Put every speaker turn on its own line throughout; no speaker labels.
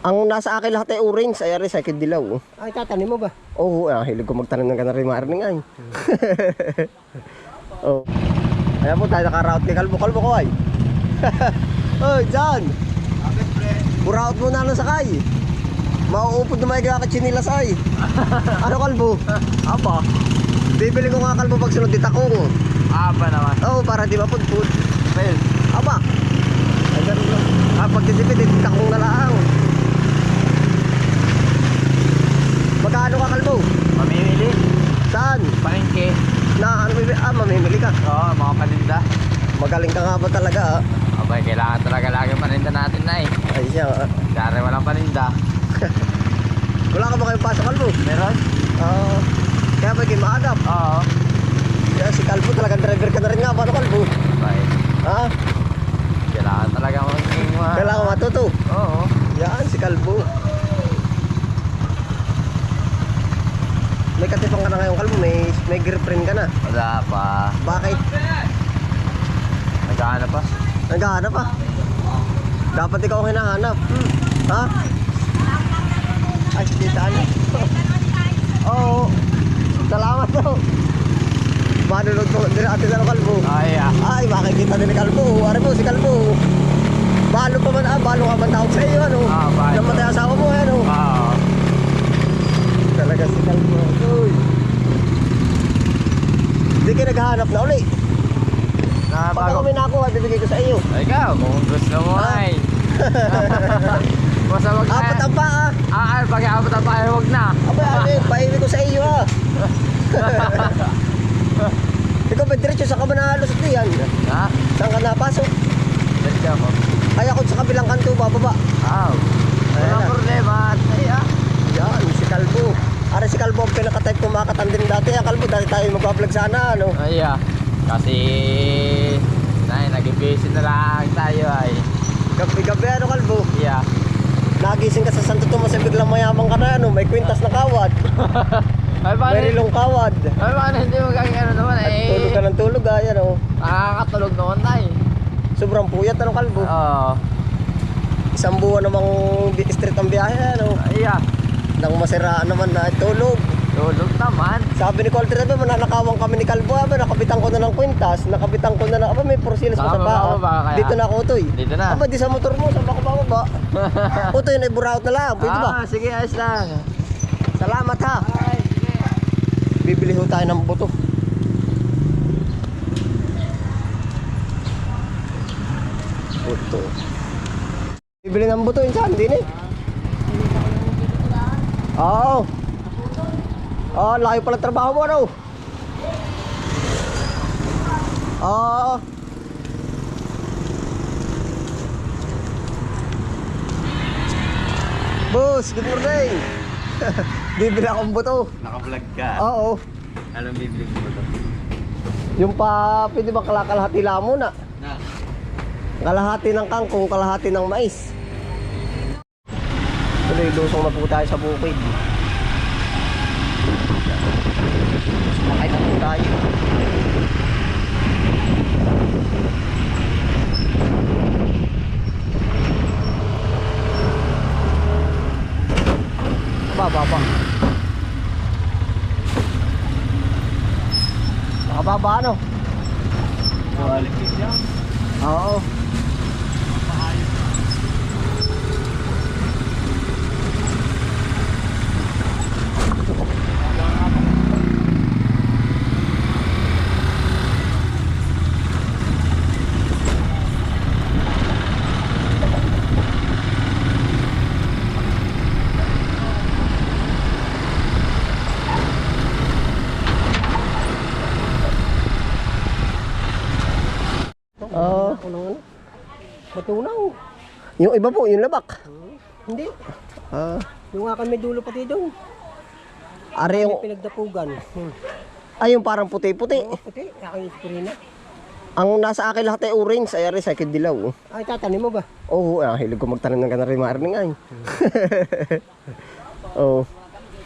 Ang nasa akin lahat ay orange, ay recycled dilaw. oh.
Ay, tatanim mo ba?
Oo, ah, hilig ko magtanim ng ganari marining ay. oh. Ayan po tayo naka-route ni Kalbo. Kalbo ko ay. Oy, John. Buraot mo na lang sakay. Mauupod na may kakachinilas ay. ano kalbo? Apa. Bibili ko nga kalbo pag sunod dita ko.
Aba naman.
Oo, para di mapudpud.
Well,
Aba. Ay, ganun lang. Ah, pag dita ko na lang. Magkano ka kalbo?
mamimili.
Saan?
Palengke.
Na ano? Ah, mamimili ka.
Oo, mga paninda.
Magaling ka nga ba talaga ah?
Abay, kailangan talaga lagi paninda natin na eh.
Ay siya ah.
Dari walang paninda.
Wala ka ba kayong pasok kalbo?
Meron?
Oo. kaya ba kayo maagap?
Oo.
Kaya si Kalbo talagang driver ka na rin nga. Paano Kalbo?
Abay,
Ha?
kailangan talaga maging mga...
Kailangan matuto.
Oo.
Yan, si Kalbo. May katipang ka na ngayon Kalbo. May, may girlfriend ka na.
Wala pa.
Bakit?
Naghahanap pa.
Naghahanap pa. Dapat ikaw ang hinahanap. Hmm. Ha? Ay, kita ano? Oo. Salamat po. Manunod po din natin sa Kalbo.
Ay, ah.
Ay, makikita din ni Kalbo. Ano po, si Kalbo. Balo pa man, ah, balo ka man tawag sa iyo, ano?
Ah, balo.
Namatay asawa mo, ano?
Oo.
Talaga si Kalbo. Uy. Hindi kayo naghahanap na uli.
Na
Pag
bago.
ako may nakuha, bibigay ko sa iyo.
Ikaw, kung gusto mo
Ah.
ay. Basta wag na.
Apat ang paa.
Ah, ay, pag apat ang pahay, wag na.
Aba, ano yun, paiwi ko sa iyo, ah. Ikaw ba diretso sa ka ba nalusot diyan?
Ha?
Saan ka napasok?
Dito ako.
Ay ako sa kabilang kanto, bababa. Ayan
Walang problema. Ay, ah.
Yan, si Kalbo. Ara si Kalbo ang pinaka-type kong makatandem dati. Ah, Kalbo, dati tayo magpa-vlog sana, ano?
Ay, ah. Kasi, ay, nag-busy na lang tayo ay.
Gabi-gabi, ano, Kalbo?
Yeah.
Nagising ka sa Santo Tomas, eh, biglang mayamang ka na, ano? May kwintas na kawad.
Ay, paano,
May rilong kawad.
ay, paano hindi mo gagawin ano naman
At
eh.
tulog ka ng tulog, ay, ano?
Nakakatulog naman tayo.
Sobrang puyat, ano, Kalbo?
Oo.
Isang buwan namang street ang biyahe, ano?
Ay, ah.
Nang masiraan naman na tulog.
Tulog naman.
Sabi ni Colter, "Aba, mananakawan kami ni Kalbo, aba, nakabitan ko na ng kwintas, nakabitan ko na ng, aba, may porsilis pa sa paa. Dito na ako, Utoy.
Dito na.
Aba, di sa motor mo, saan ba ako bababa? Utoy, naiburaot na lang, pwede ba?
Ah, sige, ayos lang.
Salamat ha.
Ay, sige.
Bibili ho tayo ng buto. Buto. Bibili ng buto yun saan din eh. Oo. Oo, layo pala trabaho mo ano. Oo. Boss, good morning. Bibili akong buto.
Naka-vlog ka.
Oo.
Anong bibili mo ba ito?
Yung pa, pwede ba kalakalahati lang muna?
Na.
Kalahati ng kangkong, kalahati ng mais. Tuloy, lusong na po tayo sa bukid. Na po tayo. Baba pa. Nakababa ano? Oo. Yung iba po, yung labak.
Hindi.
Ah,
Yung nga kami dulo pati doon.
are yung,
pinagdapugan. Hmm.
ay yung parang puti-puti.
Oo, puti. Aking isprina.
Ang nasa akin lahat ay orange, ay recycled dilaw.
Ay, tatanim mo ba?
Oo, ah, hilig ko magtanim ng ganari marining ay. Oo.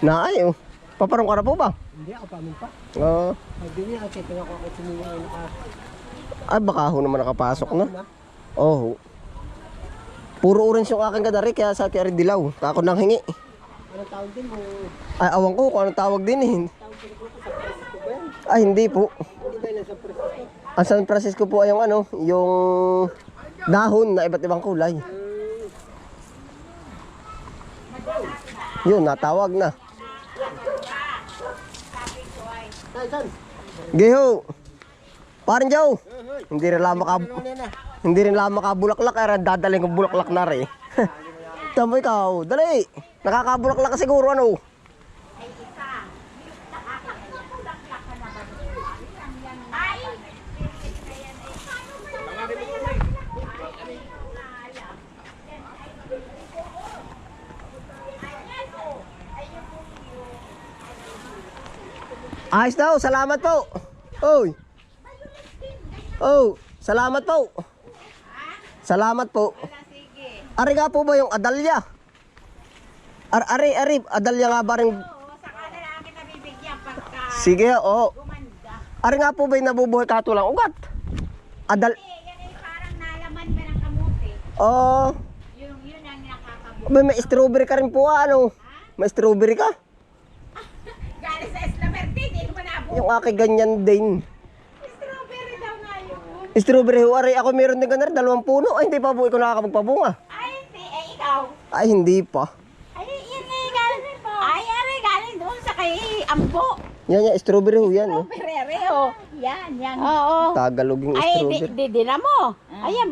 Na ay, oh. Paparong ka na po ba?
Hindi, ako pa amin pa.
Oo.
Ay, di niya, kasi tingnan ko ako ng naka...
ay, baka ho naman nakapasok na.
na.
Oo. Puro orange yung aking kadari, kaya sa kaya rin dilaw. Kako nang hingi.
Anong tawag din mo?
Ay, awan ko kung anong tawag din eh. Ay, hindi po.
Hindi ba nasa presko?
Ang San Francisco po ay yung ano, yung dahon na iba't ibang kulay. Yun, natawag na.
Saan, saan?
Geho! Parin Joe! Hindi rin lang makab... Hindi rin lang makabulaklak, kaya dadaling ko bulaklak na rin. Tamo ikaw, dali! Nakakabulaklak ka siguro ano? Ayos daw, salamat po. Oy. Oh, salamat po. Salamat po. Ari nga po ba yung adalya? Ar ari, ari, adalya nga ba rin? Sige, oo. Ari nga po ba yung nabubuhay katulang ugat? Adal... Oo.
Yung yun ang nakakabuo.
May, strawberry ka rin po, ano? May strawberry ka?
Galing sa Eslamerte, hindi mo nabuo.
Yung aking ganyan din.
Strawberry daw nga yun.
Strawberry, ho, ari, ako meron din ganun, dalawang puno. Ay, hindi pa po ikaw nakakapagpabunga.
Ay, hindi. Eh, ikaw.
Ay, hindi pa.
Ay, yun nga yung galing po. Ay, ari, galing doon sa kay Ambo.
Yan, yan, strawberry ho, yan. Oh.
Perere, oh. Yan, yan. Oo.
Tagalog yung
Ay, di,
strawberry.
di, di na mo. Ayan,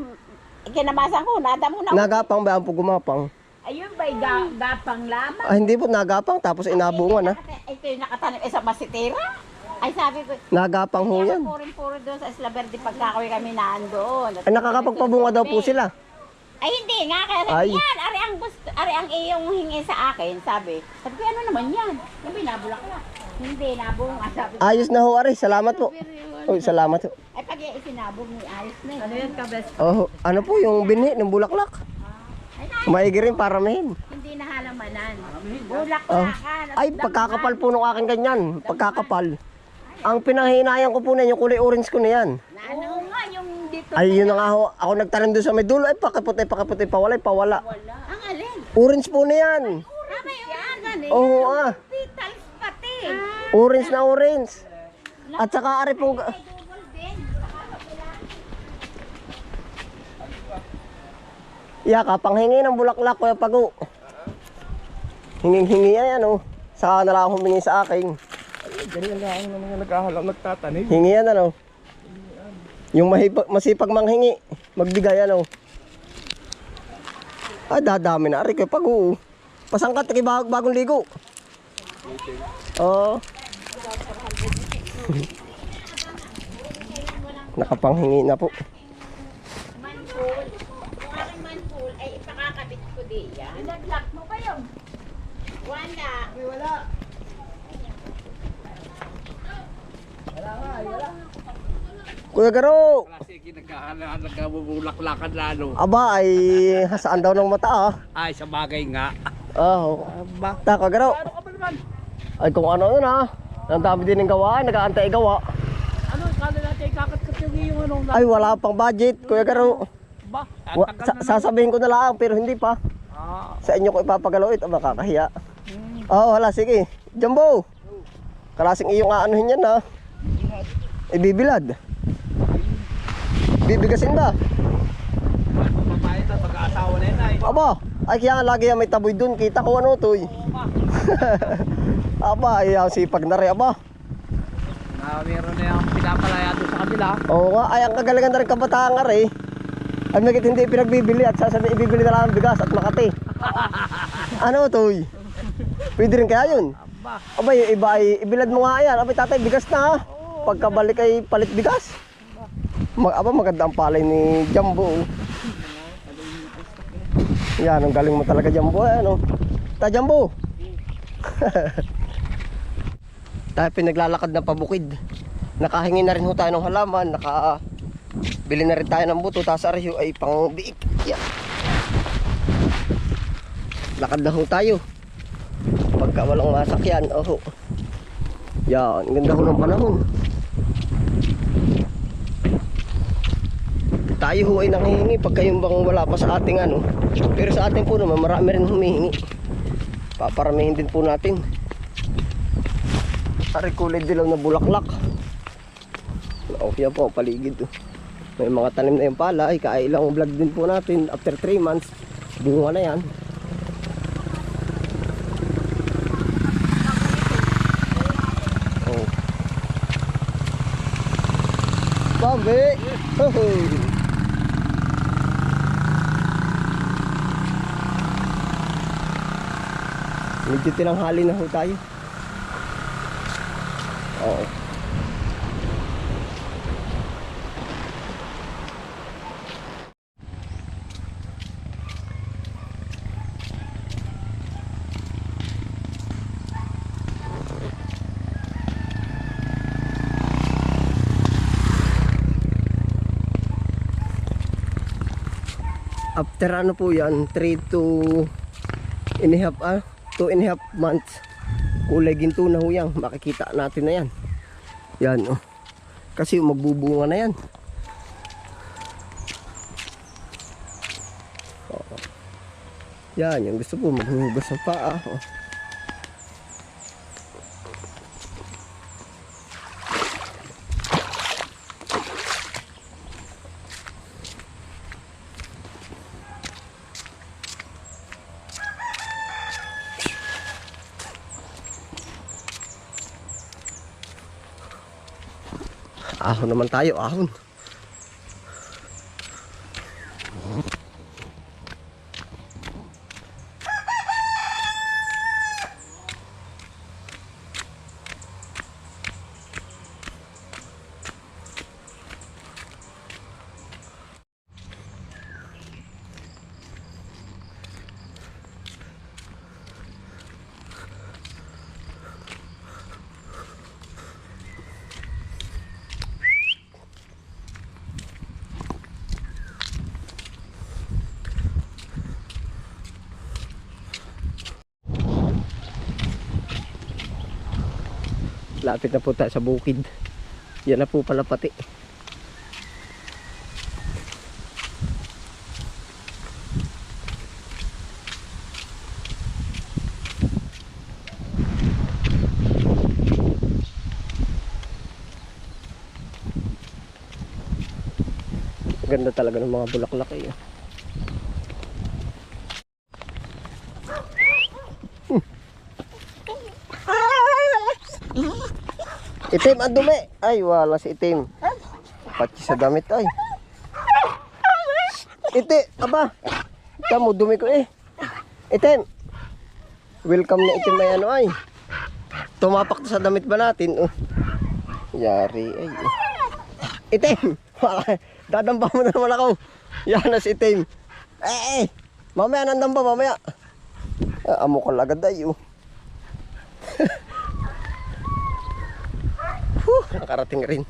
kinamasan ko, nada mo na.
Nagapang ba ang po gumapang?
Ayun ba'y ga, gapang lamang?
Ah, hindi po, nagapang, tapos inabungan, ha?
Ito yung nakatanim, eh, sa masitera. Ay, sabi ko,
Nagapang ho yan.
Purin-puro doon sa Eslaverde pagka kami nandoon.
Ay, nakakapagpabunga daw po sila.
Ay, hindi nga. Kaya
Ay.
sabi, yan, ari ang gusto, ari ang iyong hingi sa akin, sabi. Sabi ko, ano naman yan? Sabi, nabulaklak. Hindi, nabunga. Sabi ko,
Ayos na ho, Ari. Salamat po. Uy, salamat ho.
ay pag isinabog ni ayos na yun. Ano yan ka, best?
Oh, ano po yung binhi ng bulaklak?
Ay, na,
Maigi rin para mahin.
hindi na halamanan.
Oh.
Bulaklakan. at
Ay,
dam-
pagkakapal po ng aking ganyan. Pagkakapal. Ang pinanghinayan ko po na yung kulay orange ko na yan.
Na, ano nga, yung dito.
Ay, yun na nga ho. Ako nagtanim doon sa may dulo. Ay, pakiputi, pakiputi, pawala, pawala.
Wala. Ang alin?
Orange po na yan.
Ah, may urangan eh.
Oo, ah.
Petals pati.
Orange na orange. At saka ari po...
May double din.
Ya, kapanghingi ng bulaklak, Kuya Pago. Hinging-hingi yan, ano. Saka na lang ako humingi sa akin.
Ganyan lang ang mga naghahalang nagtatanim.
Hingi yan, ano. Yung mahipag, masipag manghingi, magbigay, ano. Ay, dadami na. Ari, Kuya Pago. Pasangkat, kay bag bagong ligo. Oo. Nakapanghingi na po.
manhole. Kung aking manhole ay ipakakabit ko di yan. Nag-lock mo ba yun? Wala.
wala.
Kuya Garo,
Kasi nagkakalaan, nagkabubulaklakan lalo.
aba ay hasaan daw ng mata ah.
Ay, sa bagay nga.
Oh,
Aba.
Garo.
Ano ka ba naman?
Ay kung ano yun ah. Ang dami din ng gawa, nag-aantay gawa.
Ano, kala natin ikakakat yung yung ano.
Ay wala pang budget, Kuya Garo.
Ba?
Wa, sa, sasabihin ko na lang pero hindi pa.
Ah,
Sa inyo ko ipapagalaw ito, makakahiya. Oo, wala, sige. Jumbo! Kalasing iyong aanuhin yan, ha? Ibibilad. Bibigasin ba?
papayat na pag-aasawa na yun ay.
Aba, ay kaya nga lagi yan may taboy dun. Kita ko ano, toy. aba, ay sipag na rin, aba.
Na meron na yung pinapalaya doon sa kabila.
Oo nga, ay ang kagalingan na rin kabataan nga rin. Ay, magit hindi pinagbibili at sasabi ibibili na lang ang bigas at makati. ano, toy? Pwede rin kaya yun?
Aba.
Aba, yung iba ay ibilad mo nga yan. Aba, tatay, bigas na ha. Pagkabalik ay palit bigas. Mag, aba, maganda ang palay ni Jumbo. Yan, ang galing mo talaga Jumbo. Eh, ano? Ta Jumbo. tayo pinaglalakad na pabukid. Nakahingi na rin ho tayo ng halaman. Naka bili na rin tayo ng buto. Tapos ariyo ay pang biik. Yan. Lakad na ho tayo pagka walang masakyan oho yan ganda ko ng panahon Tayo ho ay nanghihingi pag kayong bang wala pa sa ating ano. Pero sa atin po naman marami rin humihingi. Paparamihin din po natin. Ari kulay dilaw na bulaklak. Yan po, paligid. May mga tanim na yung pala, ay kailang vlog din po natin after 3 months. Bunga na yan. Oh. Babe! Medyo tinanghali na ho tayo. Oo. After ano po yan, 3 to and half, ah, 2 and a half months. Kulay ginto na ho yan. Makikita natin na yan. Yan, oh. Kasi magbubunga na yan. Oo. Yan, yung gusto po maghuhugas ng paa. Oh. Ahon naman tayo, ahon. Lapit na po sa bukid. Yan na po pala pati. Ganda talaga ng mga bulaklak eh. Itim ang dumi. Ay, wala si itim. Pati sa damit ay. Iti, aba. Kamu dumi ko eh. Itim. Welcome na itim na yan ay. Tumapak sa damit ba natin? Oh. Yari ay. Itim. Dadamba mo na naman ako. Yan na si itim. Eh, eh. Mamaya nandamba, mamaya. Ah, amo ko lagad ay oh. Huh, nakarating rin.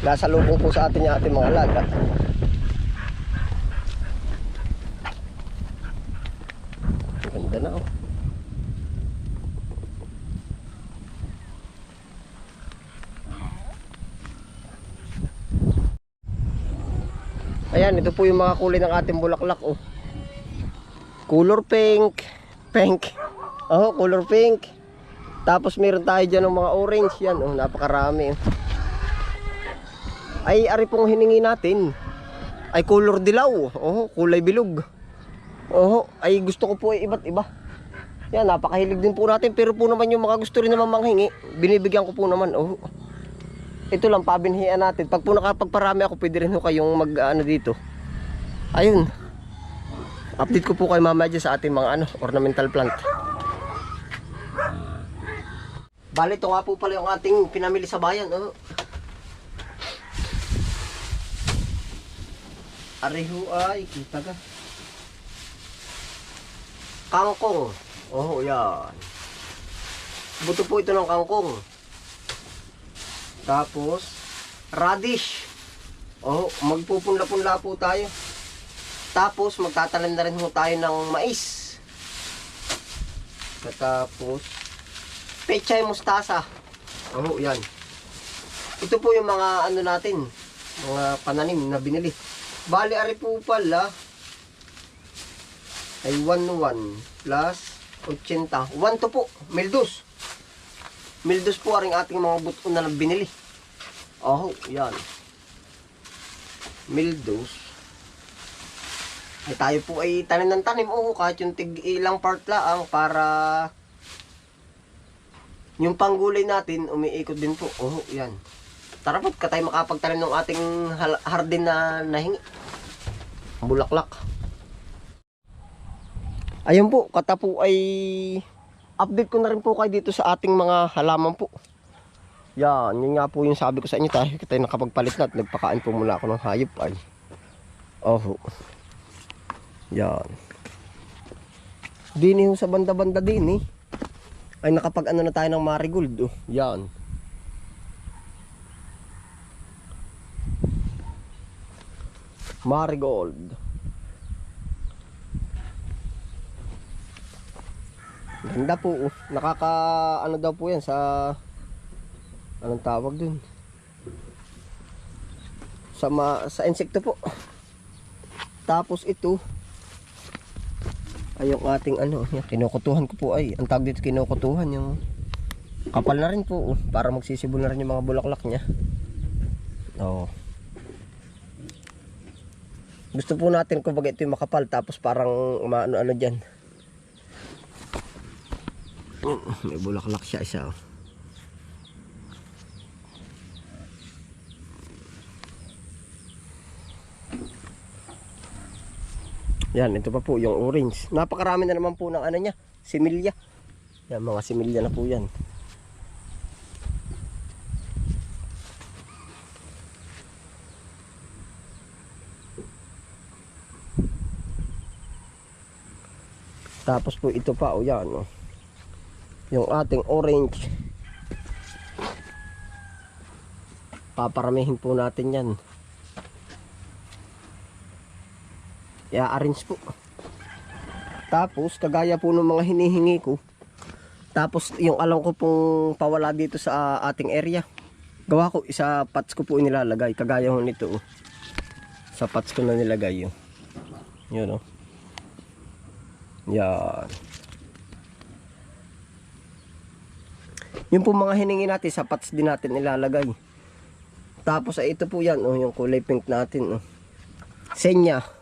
Nasa lubong po sa atin yung ating mga alaga. Ganda na oh. Ayan, ito po yung mga kulay ng ating bulaklak oh. Color pink, pink. Oh, color pink. Tapos meron tayo dyan ng mga orange yan. Oh, napakarami. Ay, ari pong hiningi natin. Ay, color dilaw. Oh, kulay bilog. Oh, ay gusto ko po ay iba't iba. Yan, napakahilig din po natin. Pero po naman yung mga gusto rin naman manghingi, binibigyan ko po naman. Oh. Ito lang, pabinhian natin. Pag po nakapagparami ako, pwede rin ho kayong mag, ano dito. Ayun. Update ko po kay mama dyan sa ating mga ano, ornamental plant. Bali, ito nga po pala yung ating pinamili sa bayan. Oh. Areho ay, kita ka. Kangkong. Oh, yan. Buto po ito ng kangkong. Tapos, radish. Oh, magpupunla-punla po tayo. Tapos, magtatanim na rin ho tayo ng mais. Tapos, Pechay mustasa. Oh, yan. Ito po yung mga ano natin, mga pananim na binili. Bali, ari po pala ay 1-1 plus 80. 1 to po, mildos. Mildos po aring ating mga buto na binili. Oh, yan. Mildos. Ay tayo po ay tanim ng tanim. Oo, kahit yung tig ilang part lang para yung panggulay natin umiikot din po. Oo, yan. Tara po, ka tayo makapagtanim ng ating hardin na nahingi. Bulaklak. Ayun po, kata po ay update ko na rin po kayo dito sa ating mga halaman po. Yan, yun nga po yung sabi ko sa inyo tayo. Tayo nakapagpalit na at nagpakain po mula ako ng hayop ay. Oh. Yan. Dini ho sa banda-banda din eh. Ay nakapag ano na tayo ng marigold. Oh. Yan. Marigold. Ganda po. oh. Nakaka ano daw po yan sa anong tawag dun? Sa ma, sa insekto po. Tapos ito ay yung ating ano, yan, kinukutuhan ko po ay. Ang tawag dito kinukutuhan yung kapal na rin po oh, para magsisibol na rin yung mga bulaklak niya. Oo. Gusto po natin kumbaga ito yung makapal tapos parang maano-ano dyan. Mm, May bulaklak siya isa. oh. Yan, ito pa po yung orange. Napakarami na naman po ng ano niya, similya. Yan, mga similya na po yan. Tapos po ito pa, o yan, o. Yung ating orange. Paparamihin po natin yan. I-arrange po. Tapos, kagaya po ng mga hinihingi ko. Tapos, yung alam ko pong pawala dito sa ating area. Gawa ko, isa pots ko po inilalagay. Kagaya ho nito. Oh. Sa pots ko na nilagay yun. Yun oh. Yan. Yung po mga hiningi natin, sa pots din natin ilalagay. Tapos, ay ito po yan. Oh, yung kulay pink natin. Oh. Senya.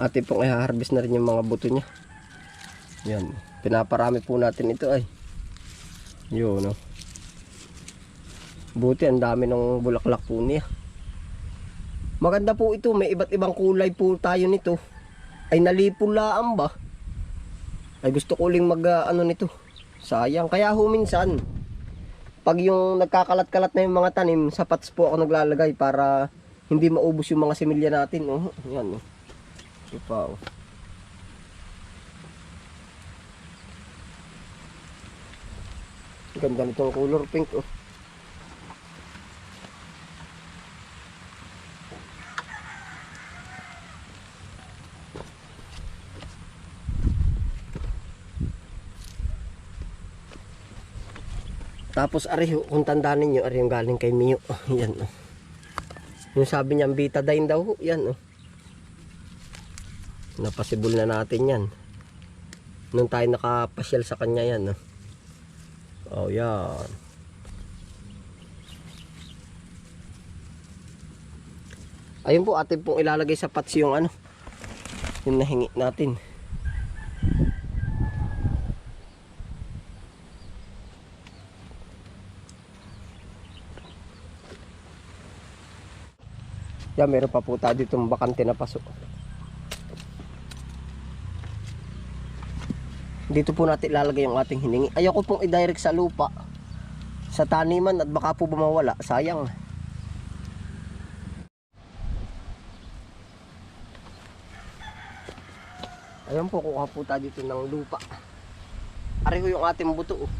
Atin pong i-harvest na rin yung mga buto niya. Yan. Pinaparami po natin ito ay. Yun, no. Buti, ang dami ng bulaklak po niya. Maganda po ito. May iba't ibang kulay po tayo nito. Ay nalipulaan ba? Ay gusto ko uling mag ah, ano nito. Sayang. Kaya ho minsan, pag yung nagkakalat-kalat na yung mga tanim, sapats po ako naglalagay para hindi maubos yung mga similya natin. Oh, yan. Oh. Ito pa, oh. Ganda color pink, oh. Tapos ari ho, kung tandaan ninyo, ari yung galing kay Mio. Oh, yan oh. Yung sabi niya, betadine daw ho, yan oh. Napasibol na natin yan. Nung tayo nakapasyal sa kanya yan oh. Oh, yan. Ayun po, atin pong ilalagay sa pots yung ano, yung nahingi natin. Yan, meron pa po tayo dito bakante na paso. Dito po natin ilalagay yung ating hiningi. Ayoko pong i-direct sa lupa. Sa taniman at baka po bumawala. Sayang. Ayun po, kuha po tayo dito ng lupa. Ariho yung ating buto. oh.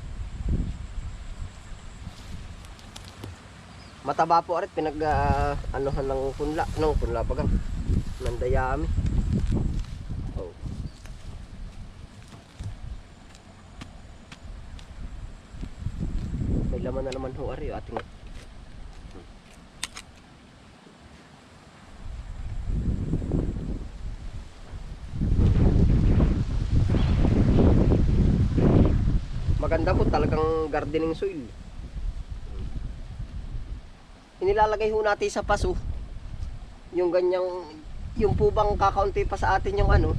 Mataba po arit pinag ah, anuhan ng punla, no, punla bagang ng dayami. Oh. Maganda po talagang gardening soil. Inilalagay ho natin sa paso yung ganyang yung po bang kakaunti pa sa atin yung ano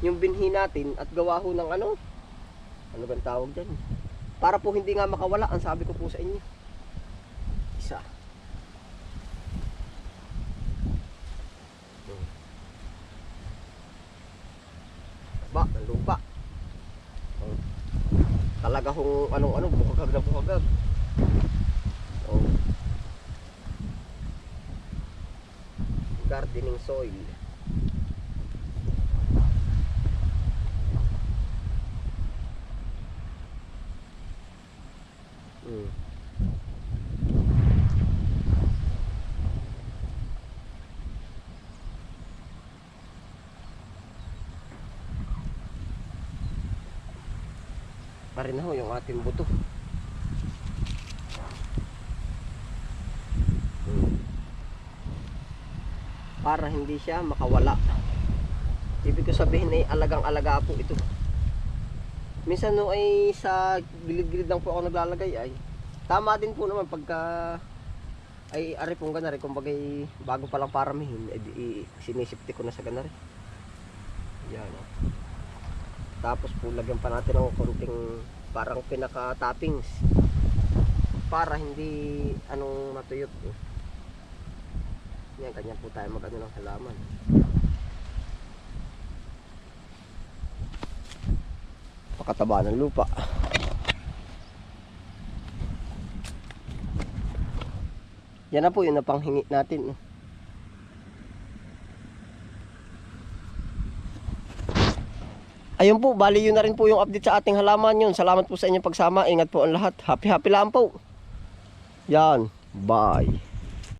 yung binhi natin at gawa ho ng ano ano bang tawag dyan para po hindi nga makawala ang sabi ko po sa inyo isa ba lupa. Talaga hong anong ano bukagag na bukagag oh. gardening soil Mm. Pa rin ho yung ating buto. Para hindi siya makawala. Ibig ko sabihin ay alagang-alaga po ito. Minsan no ay sa gilid-gilid lang po ako naglalagay ay tama din po naman pagka ay ari pong ganari kumbaga ay bago pa lang paramihin edi i- sinisipti ko na sa ganari. Yan. oh. Tapos po lagyan pa natin ng konting parang pinaka toppings para hindi anong matuyot. eh. Yan, ganyan po tayo mag-ano ng halaman. Pakataba ng lupa. Yan na po yung napanghingi natin. Ayun po, bali yun na rin po yung update sa ating halaman yun. Salamat po sa inyong pagsama. Ingat po ang lahat. Happy happy lang po. Yan. Bye.